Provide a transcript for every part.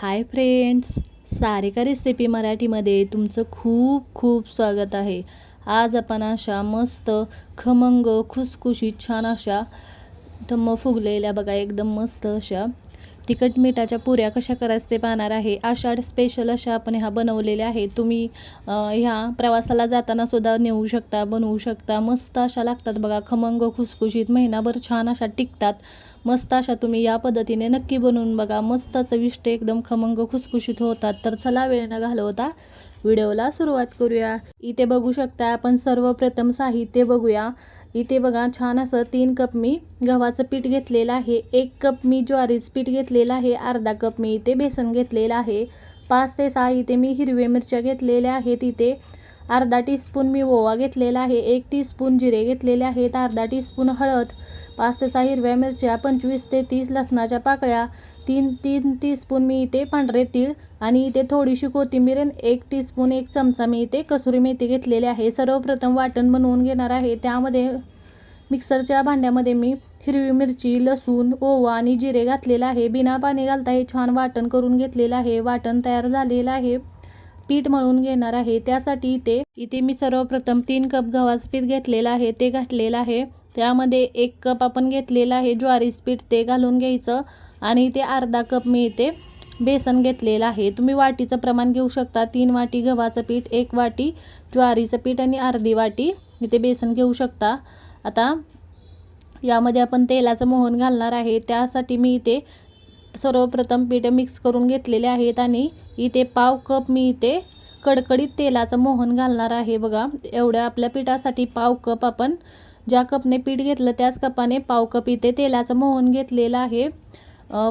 Hi friends Sarika recipe मराठीमध्ये तुमचं खूप खूप स्वागत आहे. आज आपण अशा मस्त खमंग खुसखुशीत छान अशा थम्म फुगलेल्या बघा एकदम मस्त अशा तिखट मिठाच्या पुऱ्या कशा करायचं ते पाहणार आहे. आषाढ स्पेशल अशा आपण ह्या बनवलेल्या आहेत. तुम्ही ह्या प्रवासाला जाताना सुद्धा नेऊ शकता बनवू शकता. मस्त अशा लागतात बघा खमंग खुसखुशीत महिनाभर छान अशा टिकतात. मस्त अशा तुम्ही या पद्धतीने नक्की बनवून बघा. मस्त चविष्ट एकदम खमंग खुसखुशीत होतात. तर चला वेळ न घालवता व्हिडिओला सुरुवात करूया. इथे बघू शकता आपण सर्वप्रथम साहित्य बघूया. इथे बघा छान असं तीन कप मी गव्हाचं पीठ घेतलेलं आहे. एक कप मी ज्वारीचं पीठ घेतलेलं आहे. अर्धा कप मी इथे बेसन घेतलेलं आहे. पाच ते सहा इथे मी हिरव्या मिरच्या घेतलेल्या आहेत इथे. अर्धा टीस्पून मी ओवा घेतलेला आहे एक टीस्पून जिरे घेतलेले आहेत अर्धा टीस्पून हळद पाच ते सहा हिरव्या मिरच्या पंचवीस ते तीस लसणाच्या पाकळ्या तीन तीन टीस्पून मी इथे पांढरे तीळ आणि इथे थोडीशी कोथिंबीर एक टीस्पून एक चमचा मी इथे कसुरी मेथी घेतलेली आहे. सर्वप्रथम वाटण बनवून घेणार आहे. त्यामध्ये मिक्सरच्या भांड्यामध्ये मी हिरवी मिरची लसूण ओवा आणि जिरे घातलेलं आहे. बिना पाणी घालता हे छान वाटण करून घेतलेलं आहे. वाटण तयार झालेलं आहे. पीठ मळून घेणार आहे. त्यासाठी इथे इथे मी सर्वप्रथम तीन कप गव्हाचं पीठ घेतलेलं आहे. ते घातलेलं आहे. त्यामध्ये एक कप आपण घेतलेलं आहे ज्वारीचं पीठ. ते घालून घ्यायचं आणि इथे अर्धा कप मी इथे बेसन घेतलेलं आहे. तुम्ही वाटीचं प्रमाण घेऊ शकता. तीन वाटी गव्हाचं पीठ एक वाटी ज्वारीचं पीठ आणि अर्धी वाटी इथे बेसन घेऊ शकता. आता यामध्ये आपण तेलाचं मोहन घालणार आहे. त्यासाठी मी इथे सर्वप्रथम पीठ मिक्स करून घेतलेले आहेत आणि इथे पाव कप मी इथे कडकडीत तेलाचं मोहन घालणार आहे. बघा एवढ्या आपल्या पिठासाठी पाव कप आपण ज्या कपने पीठ घेतलं त्याच कपाने पाव कप इथे तेलाचं मोहन घेतलेलं आहे.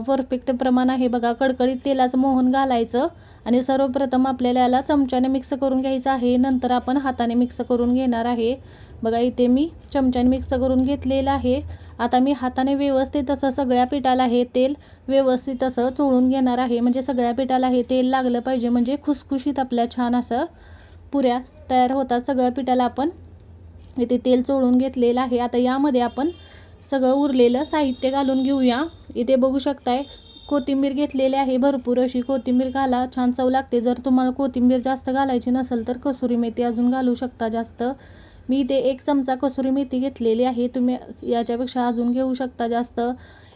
परफेक्ट प्रमाण आहे. बघा कडकडीत तेलाचं मोहन घालायचं आणि सर्वप्रथम आपल्याला याला चमच्याने मिक्स करून घ्यायचं आहे. नंतर आपण हाताने मिक्स करून घेणार आहे. बघा इथे मी चमच्याने मिक्स करून घेतलेलं आहे. आता मी हाताने व्यवस्थित असं सगळ्या पिठाला हे तेल व्यवस्थित असं चोळून घेणार आहे. म्हणजे सगळ्या पिठाला हे तेल लागलं पाहिजे. म्हणजे खुसखुशीत आपल्या छान असं पुऱ्या तयार होतात. सगळ्या पिठाला आपण इथे तेल चोळून घेतलेलं आहे. आता यामध्ये आपण सगळं उरलेलं साहित्य घालून घेऊया. इथे बघू शकताय कोथिंबीर घेतलेली आहे भरपूर अशी. कोथिंबीर घाला छान चव लागते. जर तुम्हाला कोथिंबीर जास्त घालायची नसेल तर कसुरी मेथी अजून घालू शकता जास्त. मी इथे एक चमचा कसुरी मेथी घेतलेली आहे. तुम्ही याच्यापेक्षा अजून घेऊ शकता जास्त.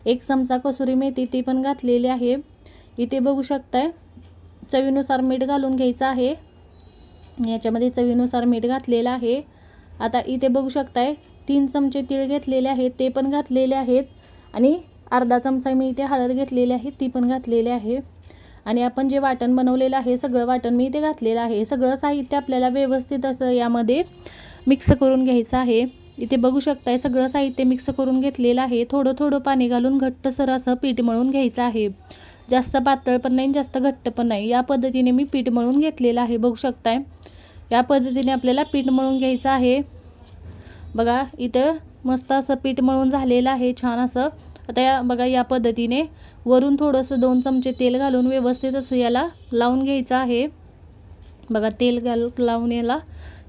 एक चमचा कसुरी मेथी ती पण घातलेली आहे. इथे बघू शकताय चवीनुसार मीठ घालून घ्यायचं आहे. याच्यामध्ये चवीनुसार मीठ घातलेलं आहे. आता इथे बघू शकताय तीन चमचे तीळ घेतलेले आहेत ते पण घातलेले आहेत. आणि अर्धा चमचा मी इथे हळद घेतलेली आहे ती पण घातलेली आहे. आणि आपण जे वाटण बनवलेलं आहे सगळं वाटण मी इथे घातलेलं आहे. सगळं साहित्य आपल्याला व्यवस्थित असं यामध्ये मिक्स करून घ्यायचं आहे. इथे बघू शकताय सगळं साहित्य मिक्स करून घेतलेलं आहे. थोडं थोडं पाणी घालून घट्टसर असं पीठ मळून घ्यायचं आहे. जास्त पातळ पण नाही जास्त घट्ट पण नाही. या पद्धतीने मी पीठ मळून घेतलेलं आहे बघू शकताय. या पद्धतीने आपल्याला पीठ मळून घ्यायचं आहे. बघा इथं मस्त असं पीठ मळून झालेलं आहे छान असं. आता या बघा या पद्धतीने वरून थोडंसं दोन चमचे तेल घालून व्यवस्थित असं याला लावून घ्यायचं आहे. बघा तेल घाल लावून याला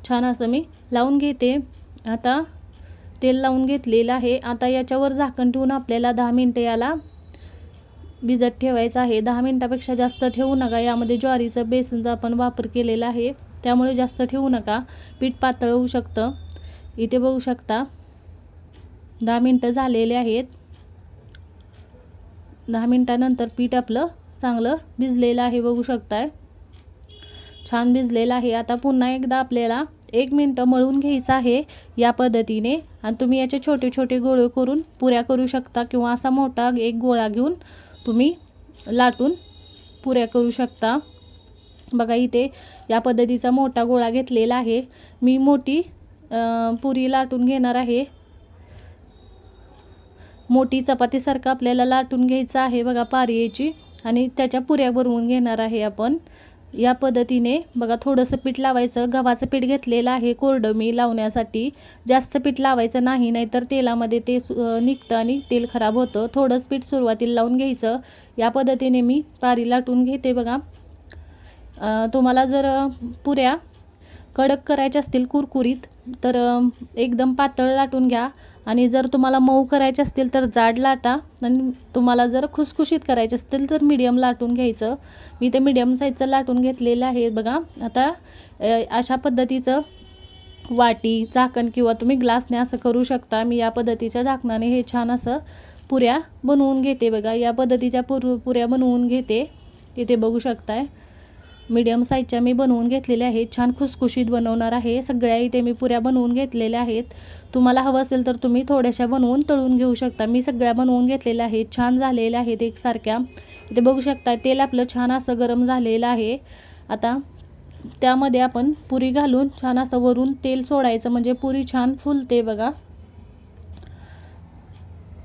छान असं मी लावून घेते. आता तेल लावून घेतलेलं आहे. आता याच्यावर झाकण ठेवून आपल्याला दहा मिनटं याला भिजत ठेवायचं आहे. दहा मिनटापेक्षा जास्त ठेवू नका. यामध्ये ज्वारीचं बेसनचा आपण वापर केलेला आहे. त्यामुळे जास्त ठेवू नका. पीठ पातळ होऊ शकतं. इथे बघू शकता दहा मिनटं झालेले आहेत. दहा मिनटानंतर पीठ आपलं चांगलं भिजलेलं आहे बघू शकताय. छान भिजलेलं आहे. आता पुन्हा एकदा आपल्याला एक मिनटं मळून घ्यायचं आहे या पद्धतीने. आणि तुम्ही याचे छोटे छोटे गोळे करून पुऱ्या करू शकता किंवा असा मोठा एक गोळा घेऊन तुम्ही लाटून पुऱ्या करू शकता. बघा इथे या पद्धतीचा मोठा गोळा घेतलेला आहे. मी मोठी पुरी लाटून घेणार आहे. मोठी चपातीसारखं आपल्याला लाटून घ्यायचं आहे. बघा पारियेची आणि त्याच्या पुऱ्या बनवून घेणार आहे आपण. या पद्धतीने बघा थोडंसं पीठ लावायचं. गव्हाचं पीठ घेतलेलं आहे कोरडं मी लावण्यासाठी. जास्त पीठ लावायचं नाही नाहीतर तेलामध्ये ते निघतं आणि तेल खराब होतं. थोडंच पीठ सुरुवातीला लावून घ्यायचं. या पद्धतीने मी पारी लाटून घेते बघा. तुम्हाला जर पुऱ्या कडक करायच्या असतील कुरकुरीत तर एकदम पातळ लाटून घ्या. आणि जर तुम्हाला मऊ करायचे असतील तर जाड लाटा. आणि तुम्हाला जर खुसखुशीत करायचे असतील तर मीडियम लाटून घ्यायचं. मी ते मीडियम साईजचं लाटून घेतलेलं आहे बघा. आता अशा पद्धतीचं वाटी झाकण किंवा तुम्ही ग्लासने असं करू शकता. मी या पद्धतीच्या झाकणाने हे छान असं पुऱ्या बनवून घेते बघा. या पद्धतीच्या पुर पुऱ्या बनवून घेते. इथे बघू शकताय. मीडियम साईजच्या मी बनवून घेतलेल्या आहेत. छान खुसखुशीत बनवणार आहे. सगळ्या इथे मी पुऱ्या बनवून घेतलेल्या आहेत. तुम्हाला हवं असेल तर तुम्ही थोड्याशा बनवून तळून घेऊ शकता. मी सगळ्या बनवून घेतलेल्या आहेत. छान झालेल्या आहेत एकसारख्या. इथे बघू शकता तेल आपलं छान असं गरम झालेलं आहे. आता त्यामध्ये आपण पुरी घालून छान असं वरून तेल सोडायचं म्हणजे पुरी छान फुलते बघा.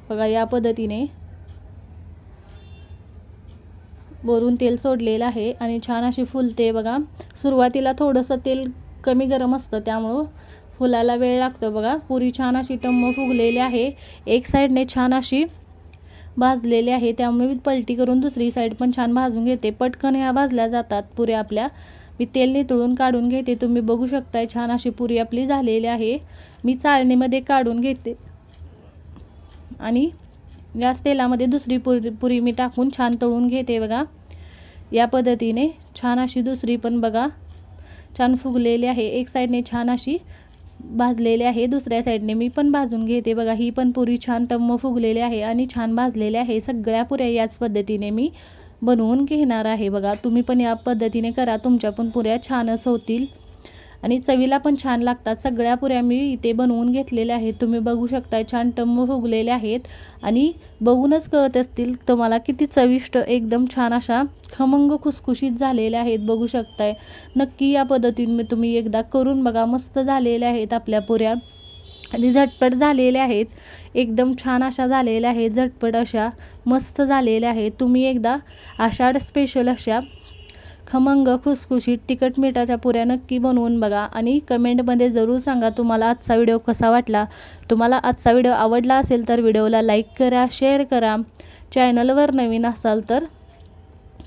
बघा या पद्धतीने. वरून तेल सोडलेलं आहे आणि छान अशी फुलते बघा. सुरुवातीला थोडंसं तेल कमी गरम असतं त्यामुळं फुलाला वेळ लागतो बघा. पुरी छान अशी तंब फुगलेली आहे. एक साईडने छान अशी भाजलेली आहे त्यामुळे मी पलटी करून दुसरी साईड पण छान भाजून घेते. पटकन ह्या भाजल्या जातात पुऱ्या आपल्या. मी तेल नितळून काढून घेते. तुम्ही बघू शकताय छान अशी पुरी आपली झालेली आहे. मी चाळणीमध्ये काढून घेते. आणि म्हणजे याच तेलामध्ये दुसरी पुरी पुरी मी टाकून छान तळून घेते बघा. या पद्धतीने छान अशी दुसरी पण बघा. छान फुगलेली आहे. एक साईडने छान अशी भाजलेली आहे. दुसऱ्या साईडने मी पण भाजून घेते बघा. ही पण पुरी छान टम्म फुगलेली आहे आणि छान भाजलेली आहे. सगळ्या पुऱ्या याच पद्धतीने मी बनवून घेणार आहे बघा. तुम्ही पण या पद्धतीने करा. तुमच्या पण पुऱ्या छानच होतील. आणि चवीला पण छान लागतात. सगळ्या पुऱ्या मी इथे बनवून घेतलेल्या आहेत. तुम्ही बघू शकता छान टम्म फुगलेल्या आहेत. आणि बघूनच कळत असतील तुम्हाला किती चविष्ट एकदम छान अशा खमंग खुसखुशीत झालेल्या आहेत. बघू शकताय. नक्की या पद्धतीने तुम्ही एकदा करून बघा. मस्त झालेल्या आहेत आपल्या पुऱ्या. आणि झटपट झालेल्या आहेत. एकदम छान अशा झालेल्या आहेत. झटपट अशा मस्त झालेल्या आहेत. तुम्ही एकदा आषाढ स्पेशल अशा खमंग खुसखुशीत तिखट मिठाच्या पुऱ्या नक्की बनवून बघा. आणि कमेंटमध्ये जरूर सांगा तुम्हाला आजचा व्हिडिओ कसा वाटला. तुम्हाला आजचा व्हिडिओ आवडला असेल तर व्हिडिओला लाईक करा शेअर करा. चॅनलवर नवीन असाल तर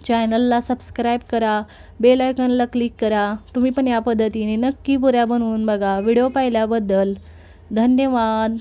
चॅनलला सबस्क्राईब करा बेल आयकॉनला क्लिक करा. तुम्ही पण या पद्धतीने नक्की पुऱ्या बनवून बघा. व्हिडिओ पाहिल्याबद्दल धन्यवाद.